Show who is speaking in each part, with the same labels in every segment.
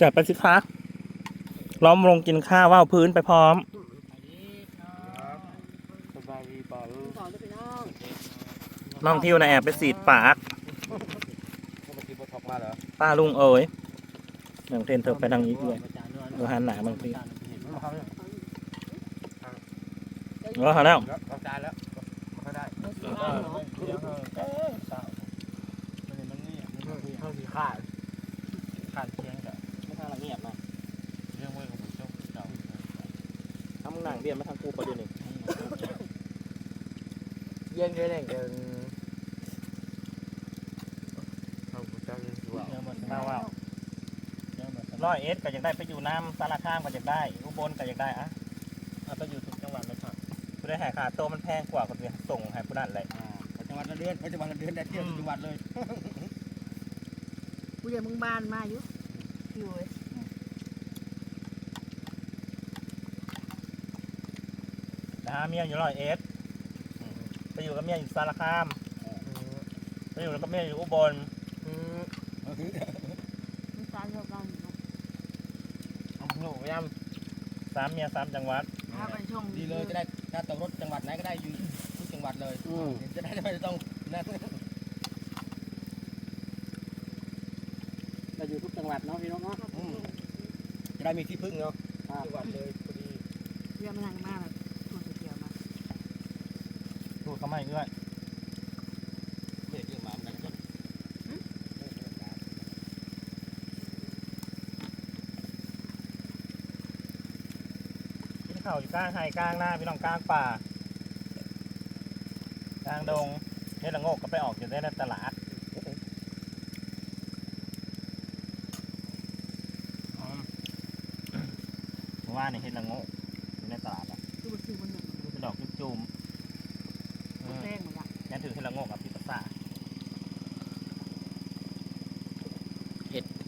Speaker 1: จัดไปสิคะล้อมลงกินข้าวว่าวพื้นไปพร้อม
Speaker 2: สบายดีป่าลูก
Speaker 3: ต่อจะไปน้อง
Speaker 1: น้องทิวนะแอบไปสีดปาก
Speaker 2: เมื่อกี้พอทอกมาเหรอ
Speaker 1: ป้าลุงเอ๋ยหนังเทนเธอไปทางนี้ด้วยดูหันหนาบางทีก็หาแล้ว
Speaker 2: แล้วเอาจานแล้วไม่ได้
Speaker 3: ไม่สีน้ำเนาะ
Speaker 2: เข้าสีขาดขาดเชียง
Speaker 1: เงียบนะ
Speaker 2: เรื่องมือของผมเจ้าเก่า
Speaker 1: ทำหนังเบียนมาทางกูประเดี๋ยวนี้
Speaker 2: เย็นเลยเนี่ยเดินเอาผมเจ้าเย็นตัว
Speaker 1: น่าว่าร้อยเอสก็อยากได้ไปอยู่น้ำสารคามก็อยากได้อุบลก็อยากได้อะ
Speaker 2: เอาไปอยู่ทุกจังหวัดเลยครับ
Speaker 1: ผู้ได้หาขาโตวมันแพงกว่าคนเดียวส่งให้ผู้นั้นเลย
Speaker 2: อ่าไปจังหวัดละเดือนไปจังหวัดละเดือนได้เที่ยวทุกจังหวัดเลย
Speaker 3: กูจะมึงบ้านมาอยู่อยู่เว้ย
Speaker 1: นะฮะเมียอยู่ร้อยเอสไปอยู่กับเมียอยู่สารคามไปอยู่กับเมียอยู่อุบล
Speaker 3: มึงตายเท่ากันเนาะ
Speaker 2: เอาหนูพยายาม
Speaker 1: สามเมียสามจังหวัด
Speaker 3: ถ้าไปชง
Speaker 4: ดีเลยจะได้ถ้าตกรถจังหวัดไหนก็ได้อยู่ทุกจังหวัดเลยจะได้ไม่ต้องนั่น
Speaker 2: เราอยู่ทุกจังหวัดเนาะพี่น้องเนาะ
Speaker 4: จะได้มีที่พึ่งเนาะ
Speaker 2: จังหวัดเลยพอดี
Speaker 3: เรียกมานั่งมาแบบถั่วเขียวมา
Speaker 1: ดูเขาไม่เอื้อย
Speaker 4: เด็กเรื่องหมาเหมือนกัน
Speaker 1: กินข้าวอยู่กลางไห่กลางหน้าพี่น้องกลางป่ากลางดงเฮ็ดละโงกก็ไปออกอยู่ได้ในตลาดอืมเมื่อว่านนี่เฮ็ดละโงกอยู่ในตลาดอะ
Speaker 3: คือมันคือมันหนึ่ง
Speaker 1: มันเป็นดอกจุ่มๆอืม
Speaker 3: แป้ง มาละ
Speaker 1: ยันถือเฮ็ดละโงกกับพิซซ่า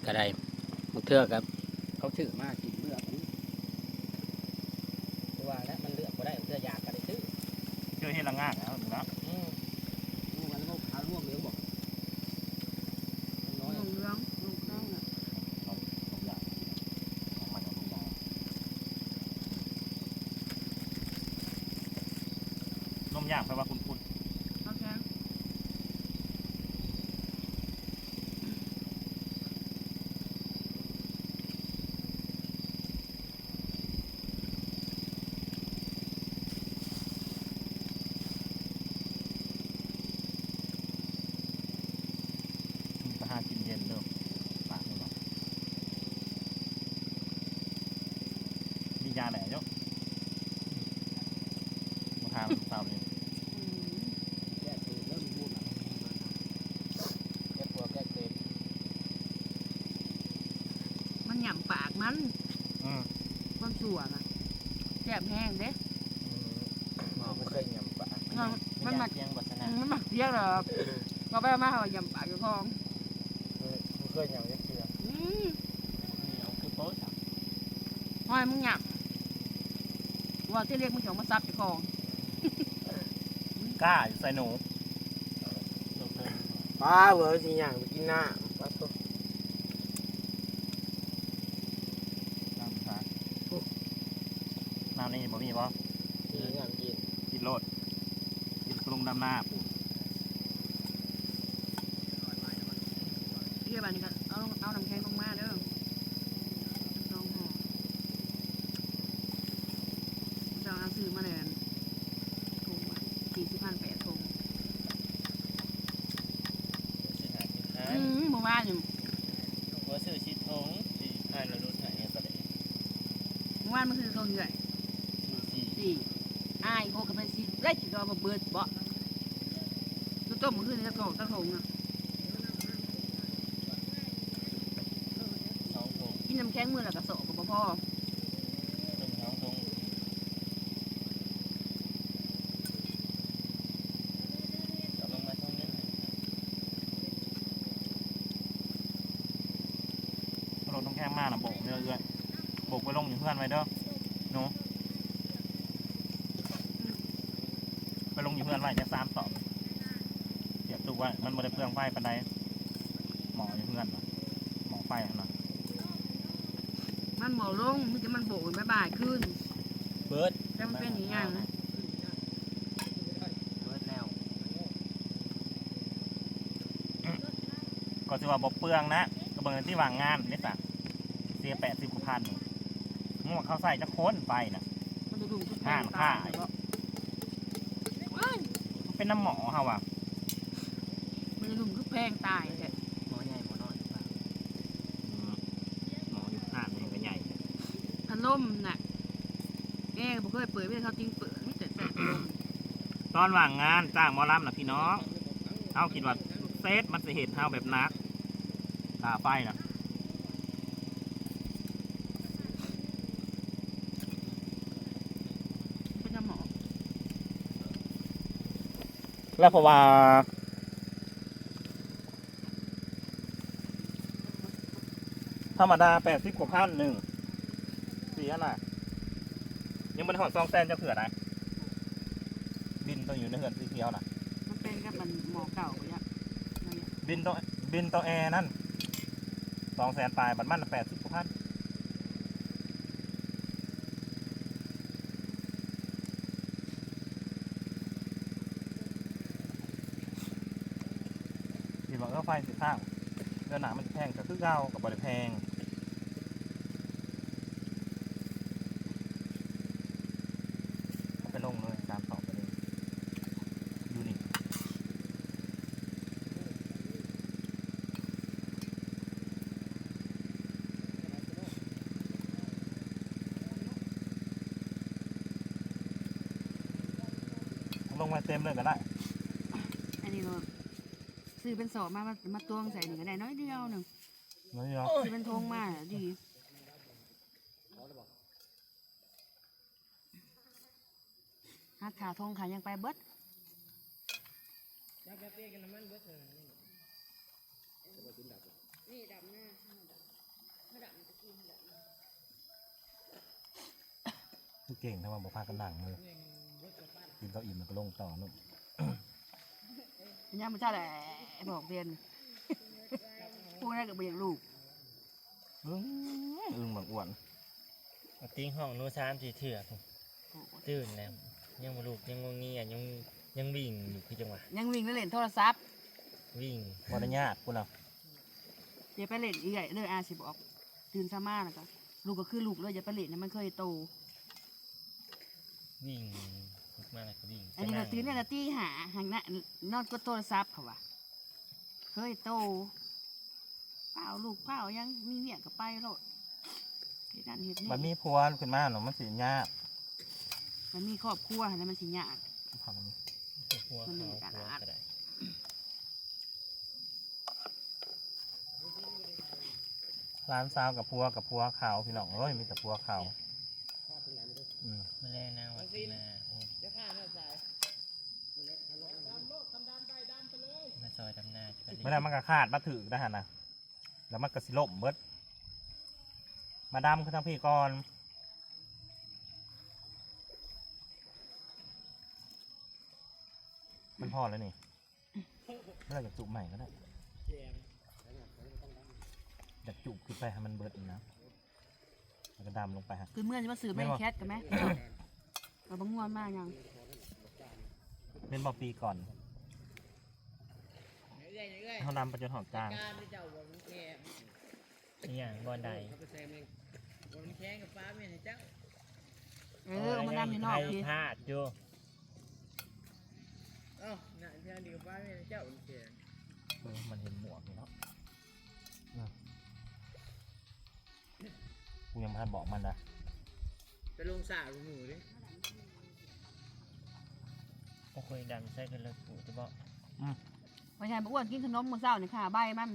Speaker 4: กระไดมันเทือกครับ เขาชื่อมากกินเลือกนี่ตัวแล้วมันเลือกก็ได้เลือกยากก็ได้ชื่อ
Speaker 1: เจอเฮ็ดละงากแล้วหนูเนาะ
Speaker 4: อืมลูกมันลูกขาวลูกเหลืองบอกน้อย
Speaker 3: ลงเรื่องลงเครื่องน่ะ
Speaker 1: ทุกอย่างของมันทุกอย่างนมย่างแปลว่าคุณคุณ
Speaker 3: เขาแค่
Speaker 1: ไปหากินเย็นเด้อปากนี่เนาะมียาไหนเนาะมาทานเปล่าเลย
Speaker 3: อืม
Speaker 4: แก้ตัวเริ่มพูดแก้ตัวแก้เต็ม
Speaker 3: มันหย่ำปาก มัน
Speaker 1: อืม
Speaker 3: ความชั่วน่ะแซ่บแห้งเด้
Speaker 2: ไม่เคยยำปลา
Speaker 3: มันมันหมัก
Speaker 1: เพียงบทส
Speaker 3: อื
Speaker 1: นาม
Speaker 3: มันหมักเพี้ยหรอกก็ไปเอามาเอาหย่ำปากอยู่คลอง
Speaker 2: ไม่เคยยำยักษ์เชือ
Speaker 3: อืม
Speaker 1: เหนียวคือโป๊ะจ้ะ
Speaker 3: ห้อยมึงหย่ำว่าที่เรียกมึงเขียวมาซับอยู่คลอง
Speaker 1: กล้าอยู่ใส่หนู
Speaker 2: ป้าเวอร์สิอย่างไปกินหน้าป้าตุ๊
Speaker 1: น้ำซา น้ำนี่บ่มีบ่
Speaker 2: กินอย่างกิน
Speaker 1: กินโลดกินกรุงดำหน้าปู
Speaker 3: เรียกแบบนี้ก็เอาเอาน้ำแข็งลงมาเด้อสองห่อจะเอาซื้อมาเลยถุงสี่สิบพันแปดถุง
Speaker 1: สิหาสิหา
Speaker 3: อืมเมื่อวานอยู่
Speaker 1: หัวซื้อชีทงสี่ห้าแล้วรู้ถ่ายเนี่ยก็ได้
Speaker 3: เมื่อวานมันคือเขาเหนื่อย
Speaker 1: ซื้อ สี่
Speaker 3: สี่อ้ายโกับไปสี่ได้กี่ดอกมาเบิดบ่ตัวต้มมันคือนตะกอกตะถงอะ
Speaker 1: สองทง
Speaker 3: กินน้ำแข็งมือละกระโสกับพ่อ
Speaker 1: หนึ่งสองทงกำลังมาทางนี้รถต้องแค่มากนะโบกเรื่อยๆโบกไปลงอยู่เพื่อนไว้เด้อหนู ไปลงอยู่เพื่อนไว้จะสามสองเสียบตู้ไว้มันบ่ได้เปลืองไฟปานใดหมออยู่เพื่อนน่ะหมอไฟขนาด
Speaker 3: มันหมอลงมันจะมันโบกบายบายขึ้น
Speaker 1: เบิร์ด
Speaker 3: แล้วมันเป็นอย่างนั้น
Speaker 2: เบิดแล้ว
Speaker 1: ก็จะว่าบ่เปลืองนะก็เบิ่งที่วางงานนี่จ้ะเสียแปดสิบกว่าพันมึงว่าเขาใส่จะค้นไปน่ะ
Speaker 3: มันจะดุทุก
Speaker 1: ห่านค่าย เป็นน้ำหมอเฮาว่ะ
Speaker 3: มันจะดุทุกแพงตายแท้
Speaker 2: หมอใหญ่หมอน้อยหรือเปล่า
Speaker 1: อืมหมออยู่ห่านมันก็ใหญ่
Speaker 3: พัดลมน่ะแง่ผมเคยเปิดไม่ได้เขาจริงเปิดไม่แต่แต่พัดลม
Speaker 1: ตอนว่างงานจ้างหมอลำน่ะพี่น้องเฮาคิดว่าเซตมันจะเห็นเฮาแบบนักตาไฟน่ะ
Speaker 3: เป็นน้ำหมอ
Speaker 1: แล้วเพราะว่า ธรรมดาแปดสิบกว่าพันหนึ่งเสียน่ะ ยังมันหอดซองแซนจะเผื่อนะบินต้องอยู่ในเหือนสีเขียวน่ะ
Speaker 3: มันเป็นกับมันหมอเก่าเนี่ยนั่นเนี่ย
Speaker 1: บินต้องบินต้องแอร์นั่นสองแสนปลายบัตรมันแปดสิบ กว่าพันคิดว่าเอไฟสิข้างเดือนหนามันแพงกับคือเก่ากับบริแพงเอาไปลงเลยตามสอบไปเลยดูนี่ลงมาเต็มเลยก็ได้
Speaker 3: อันนี้รา ซื้อเป็นสอบมามามาตวงใส่หนึ่งก็ได้น้อยเดียวหนึ่ง
Speaker 1: ไม่ยอม
Speaker 3: ซื้อเป็นธงมาดีฮัดขาธงขายังไปเบิด
Speaker 1: คือเก่งถ้ามันบอกพากันหนังเลยกินเก้าอิ่มมันก็ลงต่อนุ่ม
Speaker 3: ยังไม่ใช่แหละ บอกเรียนพูดได้กับเบียงลูก
Speaker 1: อึ้งอึ้งบางอ้วน
Speaker 2: เอาติ้งห้องโน้ชามสีเถื่อผมตื่นแล้วยังมาลูกยังงงเงียยังยังวิ่งอยู่คือจังหวะ
Speaker 3: ยังวิ่งแล้วเล่นโทรศัพท์
Speaker 2: วิ่ง
Speaker 1: วันนี้ยากกูเนาะ
Speaker 3: เดี๋ยวไปเล่นอีกไงเลยอาสิบอกตื่นสมาแล้วก็ลูกก็คือลูกเลยอย่าไปเล่นนะมันเคยโต
Speaker 2: วิ่งลุกมาแล้วก็วิ่ง
Speaker 3: อันนี้เราตื่นเนี่ยเราตีหาหางหน้านอนก็โทรศัพท์เขาว่ะเค ยโตเปล่าลูกเปล่ายังมีเมียกับไปโลดเหตุนั้นเหตุนี้
Speaker 1: มันมีพวนขึ้นมาเนาะมันสิยาก
Speaker 3: มันมีครอบครัวแล้วมันสิยาก
Speaker 1: ทำมัน
Speaker 2: หัวเขาหัวกระได
Speaker 1: ร้านซาวกับพัวกับพัวขาวพี่น้องเอ้ยมีแต่พัวขาวอืม
Speaker 2: มาแล้วนะวัดนาโอ้มา ซอยดำนาจะไป
Speaker 1: ไม่ได้มันก็ขาดมาถือได้ฮะนะแล้วมันก็สิล่มเบิดมาดำขึ้นทางพี่ก่อนมันพอแล้วนี่ไม่ได้จะจุใหม่ก็ได้จะจุขึ้นไปให้มันเบิดอีกนะแล้วก็ดำลงไปฮะ
Speaker 3: คือเมื่อจะมาซื้อ
Speaker 1: ไม่
Speaker 3: แม่
Speaker 1: ว่า
Speaker 3: แคทกันไหมเราบังงวนมากยัง
Speaker 1: เป็นบอปีก่อน เขานำไปจนหอดกลาง
Speaker 2: นี่อย่างบอลใด
Speaker 3: เออเอามานำอยู่นอก
Speaker 2: ไทย
Speaker 3: พี่
Speaker 2: พลาดอยู่
Speaker 1: เออมันเห็นหมวกอยู่เนาะอืมกูยังไม่ทันบอกมันนะ
Speaker 4: ไปลงสาหนูดิ
Speaker 2: ก็คุยดำใส่กันเลยกูจะบอก
Speaker 3: ไม่ ใช่บอกอ้วนกินขนมมื้อเช้านี่ค่ะใบมัน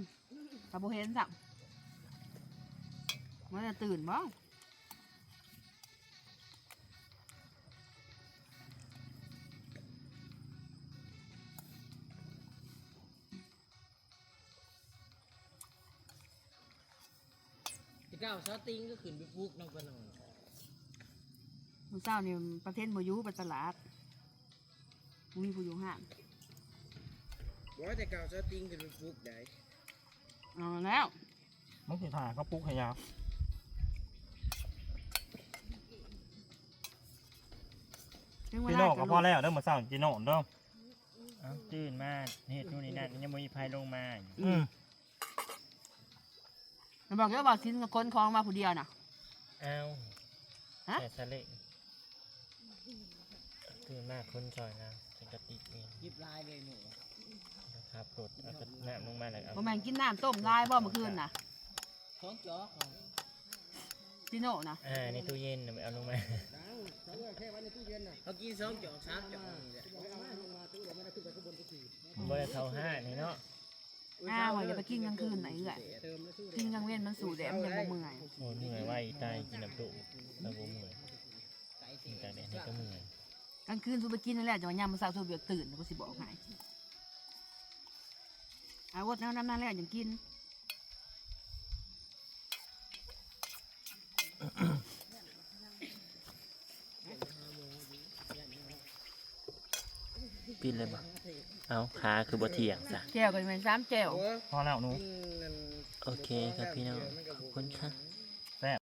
Speaker 3: กระโบเห็นสักมันจะตื่นบ่
Speaker 4: ที่เก้าซอติงก็ขึ้นไปปลูกน้องกระนอน
Speaker 3: มื้อเช้านี่ประเทศบ่อยู่ไปตลาดบ่มีผู้อยู่ห้าง
Speaker 4: บอก ว่าแต่เก่าซะติงเป็นฟูกได้
Speaker 3: เอาแล้ว
Speaker 1: มันคืถ่ายเขาปลุ๊กให้ยาว
Speaker 3: ถึงเว
Speaker 1: จี
Speaker 3: ลา
Speaker 1: โน่ก็พอแล้วเด้อเมื่อเช้าจีโน่เด้อ
Speaker 2: อ้าวตื่นมากเห็ดนู่นนี่นั่นยังม่มีภัยลงมาอยู่
Speaker 1: อืม
Speaker 3: แล้วบอกเยอะบอกกินกับคนคลองมาผู้เดียวน่ะ
Speaker 2: เอา
Speaker 3: ฮะ
Speaker 2: แต่ทะเละตื่มากคนจอยนะฉันจะติดเอง
Speaker 4: ยิบลายเลยหนู
Speaker 2: ครับรถเอาก็น้ำลงมาแล้วเอา
Speaker 3: บ่แม่นกินน้ำต้มลายบ่เมื่อคืนน่ะ
Speaker 4: ท้องจ๋อ
Speaker 3: จิโน่น่ะ
Speaker 2: อ่าในตู้เย็นน่ะไม่เอาลงมา
Speaker 4: เขากินสองจอกสามจอกนี่แหละ
Speaker 2: บ่ได้เข้าห้านี่เนาะ
Speaker 3: อ้าวอย่าไปกินกลางคืนไหนเอื้อยกินกลางเว้นมันสู่แดดมันยังบ่เมื่อย
Speaker 2: โอ้เหนื่อยไว้ตายกินน้ำตุแล้วบ่เมื่อยกินแต่แดดนี่ก็เมื่อย
Speaker 3: กลางคืนสูไปกินนั่นแหละจะมายามมื้อเช้าสูเบียกตื่นกูสิบอกให้ อาวดแนวนั้นนั่นแหละยังกิน
Speaker 2: ปินเลยบ่เอาขาคือบ่เที่ยงจ้ะ
Speaker 3: แก้วก็เป็นซ้ำแก้ว
Speaker 1: พอแล้วหนู
Speaker 2: โอเคครับพี่น้อง ขอบคุณค่ะ